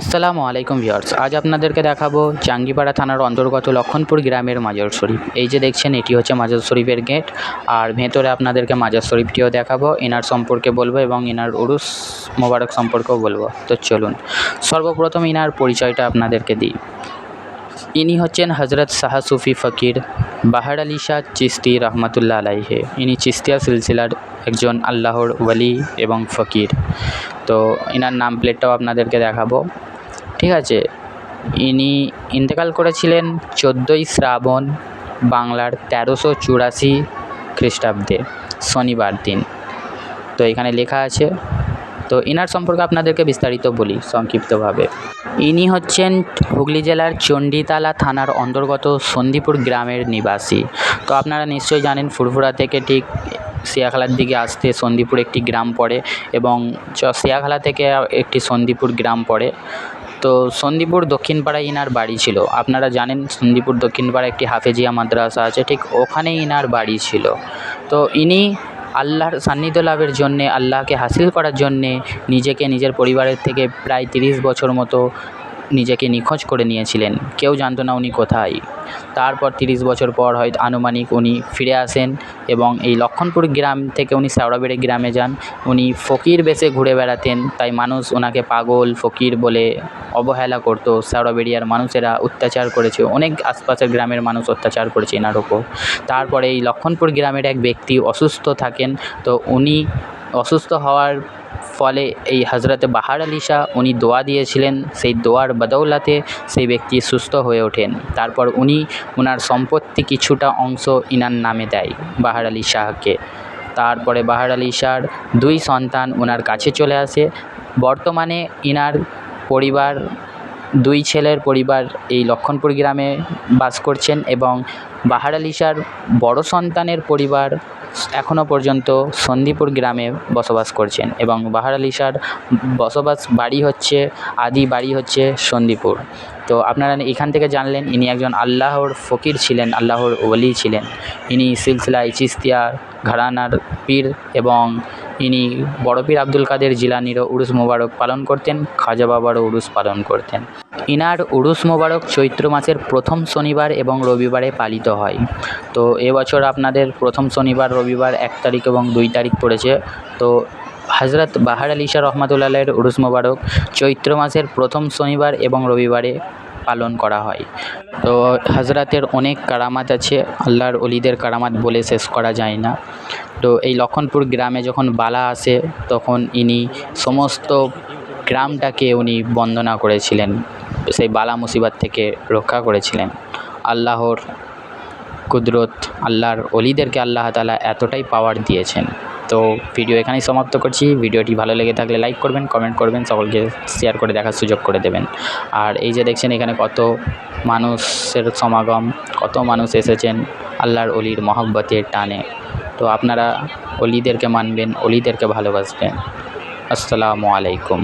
আসসালামু আলাইকুম ভিউয়ার্স। আজ আপনাদেরকে দেখাবো জাঙ্গিপাড়া থানার অন্তর্গত লক্ষণপুর গ্রামের মাজার শরীফ। এই যে দেখছেন, এটি হচ্ছে মাজার শরীফের গেট। আর ভেতরে আপনাদেরকে মাজার শরীফটিও দেখাবো। এনার সম্পর্কে বলব এবং এনার উরুস মোবারক সম্পর্কেও বলব। তো চলুন, সর্বপ্রথম এনার পরিচয়টা আপনাদেরকে দিই। ইনি হচ্ছেন হজরত শাহ সুফি ফকির বাহার আলী শাহ চিস্তি রহমতুল্লাহ আলাইহে। ইনি চিস্তিয়া সিলসিলার একজন আল্লাহর ওয়ালি এবং ফকির। তো এনার নাম প্লেটটাও আপনাদেরকে দেখাবো। ঠিক আছে, ইনি ইন্তেকাল করেছিলেন চোদ্দোই শ্রাবণ বাংলার তেরোশো চুরাশি খ্রিস্টাব্দে, শনিবার দিন। তো এখানে লেখা আছে, তো এনার সম্পর্কে আপনাদেরকে বিস্তারিত বলি সংক্ষিপ্তভাবে। ইনি হচ্ছেন হুগলি জেলার চণ্ডীতলা থানার অন্তর্গত সন্দীপুর গ্রামের নিবাসী। তো আপনারা নিশ্চয়ই জানেন ফুরফুরা থেকে ঠিক সিয়াখালার দিকে আসতে সন্দীপুর একটি গ্রাম পড়ে এবং চ সিয়াখালা থেকে একটি সন্দীপুর গ্রাম পড়ে। তো সন্দীপুর দক্ষিণপাড়ায় ইনার বাড়ি ছিল। আপনারা জানেন সন্দীপুর দক্ষিণপাড়ায় একটি হাফেজিয়া মাদ্রাসা আছে, ঠিক ওখানেই ইনার বাড়ি ছিল। তো ইনি আল্লাহর সান্নিধ্য লাভের জন্যে, আল্লাহকে হাসিল করার জন্যে নিজেকে নিজের পরিবারের থেকে প্রায় তিরিশ বছর মতো নিজেকে নিখোঁজ করে নিয়েছিলেন। কেউ জানতো না উনি কোথায়। তারপর তিরিশ বছর পর হয়তো আনুমানিক উনি ফিরে আসেন এবং এই লক্ষণপুর গ্রাম থেকে উনি শেওড়াবেড়ি গ্রামে যান। উনি ফকির বেশে ঘুরে বেড়াতেন, তাই মানুষ ওনাকে পাগল, ফকির বলে অবহেলা করতো। শেওড়াবেড়িয়ার মানুষেরা অত্যাচার করেছে। অনেক আশপাশের গ্রামের মানুষ অত্যাচার করেছে এনার ওপর। তারপরে এই লক্ষণপুর গ্রামের এক ব্যক্তি অসুস্থ থাকেন। তো উনি অসুস্থ হওয়ার ফলে এই হজরতে বাহার আলী শাহ উনি দোয়া দিয়েছিলেন, সেই দোয়ার বদৌলতে সেই ব্যক্তি সুস্থ হয়ে ওঠেন। তারপর উনি ওনার সম্পত্তি কিছুটা অংশ ইনার নামে দেয় বাহার আলী শাহকে। তারপরে বাহার আলী শাহর দুই সন্তান ওনার কাছে চলে আসে। বর্তমানে ইনার পরিবার, দুই ছেলের পরিবার এই লক্ষণপুর গ্রামে বাস করছেন এবং বাহার আলী শাহর বড় সন্তানের পরিবার এখনও পর্যন্ত সন্দীপুর গ্রামে বসবাস করছেন এবং বাহার আলী শাহর বসবাস বাড়ি হচ্ছে, আদি বাড়ি হচ্ছে সন্দীপুর। তো আপনারা এখান থেকে জানলেন, ইনি একজন আল্লাহর ফকির ছিলেন, আল্লাহর ওলি ছিলেন। ইনি সিলসিলা চিস্তিয়া ঘরানার পীর এবং ইনি বড় পীর আব্দুল কাদের জিলানিরও উরুস মোবারক পালন করতেন, খাজা বাবারও উরুস পালন করতেন। ইনার উরুস মোবারক চৈত্র মাসের প্রথম শনিবার এবং রবিবারে পালিত হয়। তো এবছর আপনাদের প্রথম শনিবার, রবিবার এক তারিখ এবং দুই তারিখ পড়েছে। তো হজরত বাহার আলী শাহ রহমতুল্লাহের উরুস মোবারক চৈত্র মাসের প্রথম শনিবার এবং রবিবারে পালন করা হয়। তো হজরতের অনেক কারামাত আছে, আল্লাহর অলিদের কারামাত বলে শেষ করা যায় না। তো এই লক্ষণপুর গ্রামে যখন বালা আসে, তখন ইনি সমস্ত গ্রামটাকে উনি বন্দনা করেছিলেন। সেই বালা মুসিবত থেকে রক্ষা করেছিলেন। আল্লাহর কুদরত, আল্লাহর অলিদেরকে আল্লাহ তালা এতটাই পাওয়ার দিয়েছেন। তো ভিডিও এখানেই সমাপ্ত করছি। ভিডিওটি ভালো লেগে থাকলে লাইক করবেন কমেন্ট করবেন, সকলকে শেয়ার করে দেখার সুযোগ করে দেবেন। আর এই যে দেখছেন এখানে কত মানুষের সমাগম, কত মানুষ এসেছেন আল্লাহর অলির মহব্বতের টানে। তো আপনারা অলিদেরকে মানবেন, অলিদেরকে ভালোবাসবেন। আসসালামু আলাইকুম।